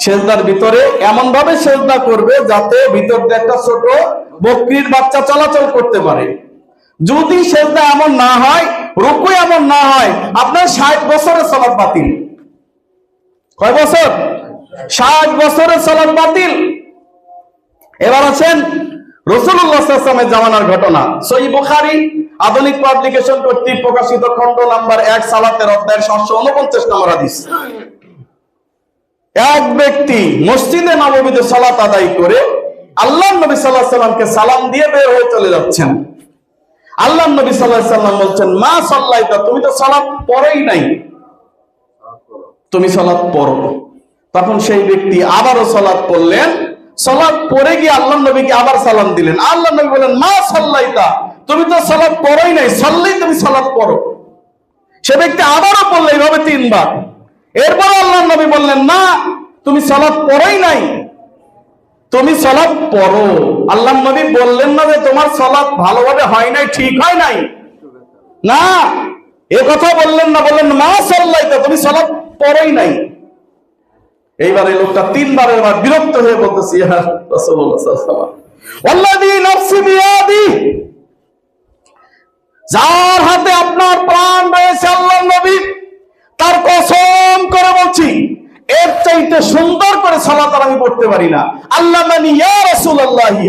সেজদার ভিতরে এমন ভাবে সেজদা করবে যাতে ভিতর দিয়ে একটা ছোট বকরির বাচ্চা চলাচল করতে পারে। যদি সেজদা এমন না হয়, রুকু এমন না হয়, আপনার ষাট বছরের সলাপ বাতিল। কয় বছর? ষাট বছরের সলাপ বাতিল। এবার আছেন রসুল্লাহামের জামানার ঘটনা। সই বুখারি, আধুনিক পাবলিকেশন কর্তৃক প্রকাশিত খণ্ড নাম্বার এক, সালাতের অধ্যায়ের সাতশো উনপঞ্চাশ নম্বর হাদিস। এক ব্যক্তি মসজিদে নবমীতে সালাত আদায় করে আল্লাহ নবী সাল্লাহ সাল্লামকে সালাম দিয়ে বের হয়ে চলে যাচ্ছেন। আল্লাহ নবী সাল্লাহ সাল্লাম বলছেন, মা সাল্লাইতা, তুমি তো সালাত পরেই নাই। তুমি সালাত পড়ো। তখন সেই ব্যক্তি আবারও সালাত পড়লেন। সালাত পরে গিয়ে আল্লাহ নবীকে আবার সালাম দিলেন। আল্লাহ নবী বলেন মা সাল্লাইতা, তুমি তো সালাত পড়োই নাই, সাল্লাই তুমি সালাত পড়ো। সে ব্যক্তি আবারও পড়ল এইভাবে তিনবার। এরপর আল্লাহ নবী বললেন, না, তুমি সালাত পড়োই নাই। তুমি সালাত পড়ো। আল্লাহ নবী বললেন না যে তোমার সালাত ভালোভাবে হয় নাই, ঠিক হয় নাই। না, এ কথা বললেন না, বললেন, মা সাল্লাইতা, তুমি সালাত পড়োই নাই। এইবার এই লোকটা তিনবার, এবার বিরক্ত হয়ে বলতেছি যার হাতে আপনার প্রাণ রয়েছে আল্লাহ নবী তার কসম করে বলছি এর চাইতে সুন্দর করে সালাত আমি পড়তে পারি না। আল্লাহ মানি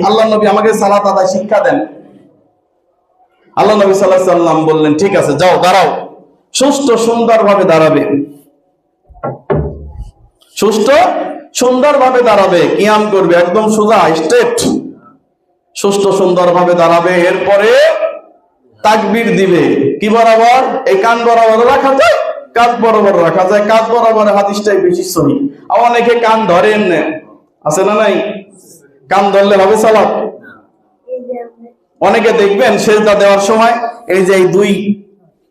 আল্লাহ নবী আমাকে সালাত আদায় শিক্ষা দেন। আল্লাহ নবী সাল্লাম বললেন, ঠিক আছে, যাও, দাঁড়াও। দাঁড়াবে। সুস্থ সুন্দরভাবে দাঁড়াবে। কিয়াম করবে, একদম সোজা স্ট্রেট সুস্থ সুন্দরভাবে দাঁড়াবে। এরপরে তাকবীর দিবে। কি বরাবর? এই কান বরাবর রাখা যায় কাঁধ বরাবর রাখা যায়, কাঁধ বরাবর হাদিসটাই বেশি সহি অনেকে কান ধরেন না আছে না নাই? কান ধরলে হবে সালাত? অনেকে দেখবেন সেজদা দেওয়ার সময় এই যে এই দুই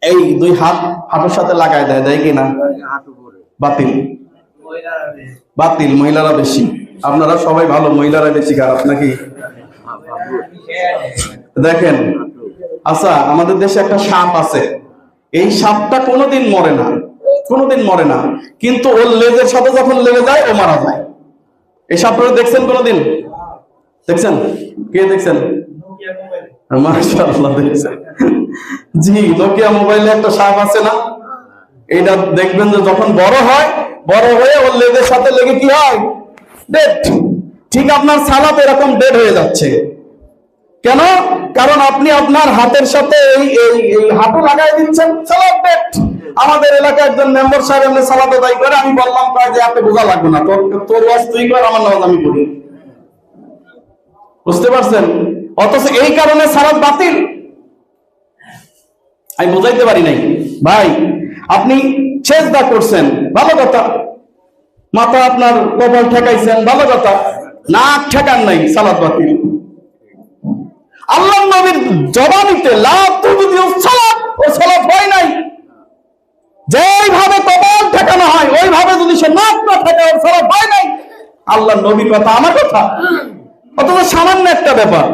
এই দুই হাত, হাঁটুর সাথে লাগায় দেয় দেয় কিনা বাতিল। বাতিল, মহিলারা বেশি। আপনারা সবাই ভালো, মহিলারা বেশি খারাপ নাকি? দেখেন আচ্ছা আমাদের দেশে একটা সাপ আছে। এই সাপটা কোনোদিন মরে না, কোনোদিন মরে না। কিন্তু ওর লেজের সাথে যখন লেগে যায়, ও মারা যায়। এই সাপটা দেখছেন কোনোদিন? দেখছেন? কে দেখছেন? মাশাআল্লাহ জি নোকিয়া মোবাইলে একটা সাপ আছে না? এটা দেখবেন যে যখন বড় হয়, বড় হয়ে ওর লেজের সাথে লেগে কি হয়? ডেড ঠিক আপনার সালাত এরকম ডেড হয়ে যাচ্ছে। কেন? কারণ আপনি আপনার হাতের সাথে এই এই হাঁটু লাগাই দিচ্ছেন। ডেড আমাদের এলাকায় একজন মেম্বার সাহেব এমনি সালাত আদায় করে, আমি বললাম প্রায় যে এত বোঝা লাগবে না, তোর তোর ওয়াজ তুই কর, আমার নামাজ আমি পড়ি। বুঝতে পারছেন? অথচ এই কারণে সালাত বাতিল। আমি বোঝাইতে পারি নাই। ভাই, আপনি চেষ্টা করছেন, ভালো কথা। মাথা আপনার কপাল ঠেকাইছেন, ভালো কথা। নাক ঠেকান নাই সালাদ বাতিল। আল্লাহ নবীর জবানিতে লাভ সালাদ ও সালাদ হয় নাই। যেইভাবে কপাল ঠেকানো হয়, ওইভাবে যদি সে নাক না ঠেকে, ওর সালাদ হয় নাই। আল্লাহ নবীর কথা আমার কথা। অথচ সামান্য একটা ব্যাপার।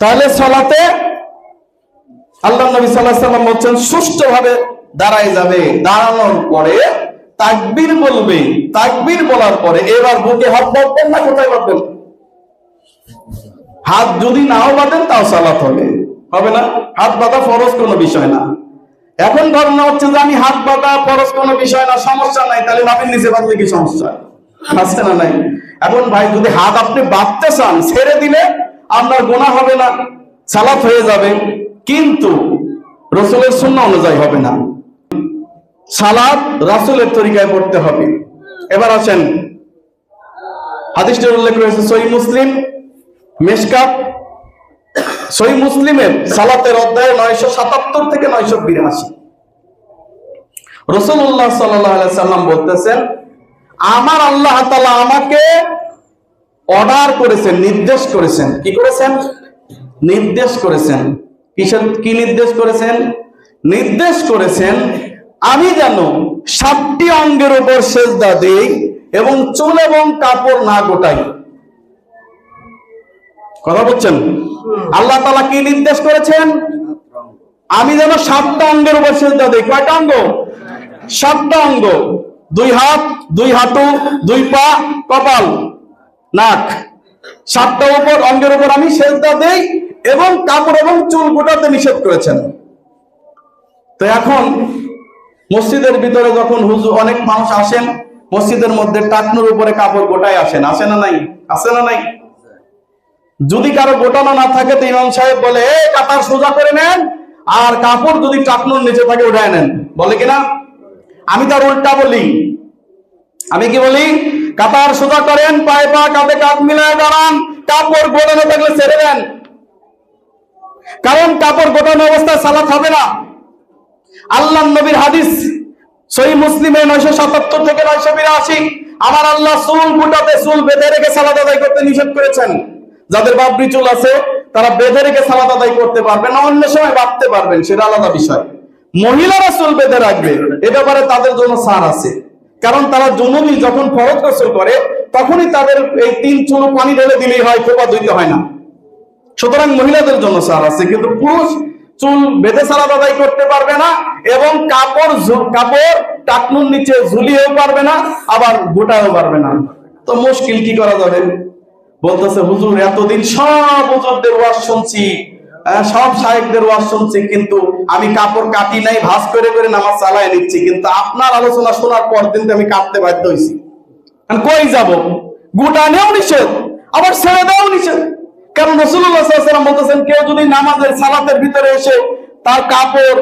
তাহলে সলাতে আল্লাহ নবী সাল্লাহ সাল্লাম বলছেন, সুষ্ঠুভাবে দাঁড়ায় যাবে। দাঁড়ানোর পরে তাকবীর বলবে। তাকবীর বলার পরে এবার বুকে হাত বাঁধবেন না কোথায় বাঁধবেন হাত যদি নাও বাঁধেন, তাও সালাত হবে। হবে না? হাত বাঁধা ফরজ কোনো বিষয় না। এখন ধারণা হচ্ছে যে আমি হাত বাঁধা ফরজ কোনো বিষয় না, সমস্যা নাই, তাহলে নামের নিচে বাঁধলে কি সমস্যা? আছে না নাই? এখন ভাই, যদি হাত আপনি বাঁধতে চান, ছেড়ে দিলে আপনার গোনা হবে না, সালাত হয়ে যাবে। কিন্তু রসুলের শূন্য অনুযায়ী হবে না। সালাদ রাসুলের তরিকায় পড়তে হবে। এবার আছেন হাদিসটির উল্লেখ রয়েছে সই মুসলিম। মেশকাত সই মুসলিমের সালাতের অধ্যায় নয়শো সাতাত্তর থেকে নয়শো বিরাশি। রসুল্লাহ সাল্লাম বলতেছেন, আমার আল্লাহ তালা আমাকে অর্ডার করেছেন, নির্দেশ করেছেন। কি করেছেন? নির্দেশ করেছেন। কিসের, কি নির্দেশ করেছেন? নির্দেশ করেছেন, আমি যেন সাতটি অঙ্গের উপর সেজদা দেই এবং চুল এবং কাপড় না গোটাই। কথা বলছেন? আল্লাহ তালা কি নির্দেশ করেছেন? আমি যেন সাতটা অঙ্গের উপর সেজদা দিই। কয়টা অঙ্গ? সাতটা অঙ্গ। দুই হাত, দুই হাঁটু, দুই পা, কপাল, নাক। সাতটা উপর অঙ্গের উপর আমি সেজদা দেই এবং কাপড় এবং চুল গোটাতে নিষেধ করেছেন। তো এখন মসজিদের ভিতরে যখন হুজু অনেক মানুষ আসেন, মসজিদের মধ্যে টাকনুর উপরে কাপড় গোটায় আসেন। আসে না নাই? আসে না নাই? যদি কারও গোটানো না থাকে, তো ইমাম সাহেব বলে, এ, কাতার সোজা করে নেন, আর কাপড় যদি টাকনুর নিচে থাকে, উঠায় নেন। বলে কিনা? আমি তার উল্টা বলি। আমি কি বলি? কাতার সোজা করেন, পায়ে পা কাঁধে কাঁধ মিলায় দাঁড়ান, কাপড় গোটানো থাকলে ছেড়ে দেন। কারণ কাপড় গোটানো অবস্থায় সালাত হবে না। আল্লাহ নবীর হাদিস, সহি মুসলিমে নয়শো সাতাত্তর থেকে নয়শো বিরাশি। আমার আল্লাহ চুল গুটাতে চুল বেঁধে রেখে সালাদ আদায় করতে নিষেধ করেছেন। যাদের বাবরি চুল আছে, তারা বেঁধে রেখে সালাদ আদায় করতে পারবেন না, অন্য সময় বাঁধতে পারবেন, সেটা আলাদা বিষয়। মহিলারা চুল বেঁধে রাখবে, এ ব্যাপারে তাদের জন্য সার আছে। কারণ তারা জননী যখন ফরজ গোসল করে, তখনই তাদের এই তিন চুল পানি ঢেলে দিলেই হয়, খোপা ধুইতে হয় না। সুতরাং মহিলাদের জন্য সার আছে, কিন্তু পুরুষ চুল বেঁধে সালাদ আদায় করতে পারবে না এবং কাপড় কাপড় টাকনুর নিচে ঝুলিয়েও পারবে না, আবার গোটাও পারবে না। তো মুশকিল কি করা যাবে? বলতেছে, হুজুর, এতদিন সব হুজুরদের ওয়াজ শুনছি। সব সাহেবদের ওয়াজ শুনছি, কিন্তু আমি কাপড় কাটি নাই ভাস করে করে নামাজ চালায় নিচ্ছি। কিন্তু আপনার আলোচনা শোনার পর কিন্তু আমি কাটতে বাধ্য হয়েছি কই যাব? গোটানেও নিষেধ, আবার ছেড়ে দেওয়াও নিষেধ। কারণ রসুল্লাহ সাল্লাম বলতেছেন, কেউ যদি নামাজের সালাতের ভিতরে এসে তার কাপড়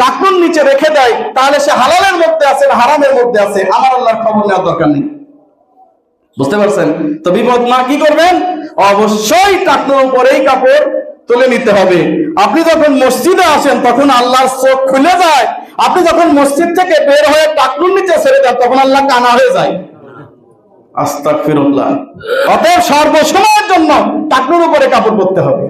টাকুন নিচে রেখে দেয়, তাহলে সে হালালের মধ্যে আছে হারামের মধ্যে আছে? আমার আল্লাহর খবর নেওয়ার দরকার নেই। বুঝতে পারছেন? তো বিপদ মা কি করবেন? অবশ্যই টাকনোর উপরেই কাপড় তুলে নিতে হবে। আপনি যখন মসজিদে আসেন, তখন আল্লাহর চোখ খুলে যায়। আপনি যখন মসজিদ থেকে বের হয়ে টাকনুর নিচে ছেড়ে দেন তখন আল্লাহ কানা হয়ে যায়। আস্তাগফিরুল্লাহ। অতএব সর্বসময়ের জন্য টাকনুর উপরে কাপড় পরতে হবে।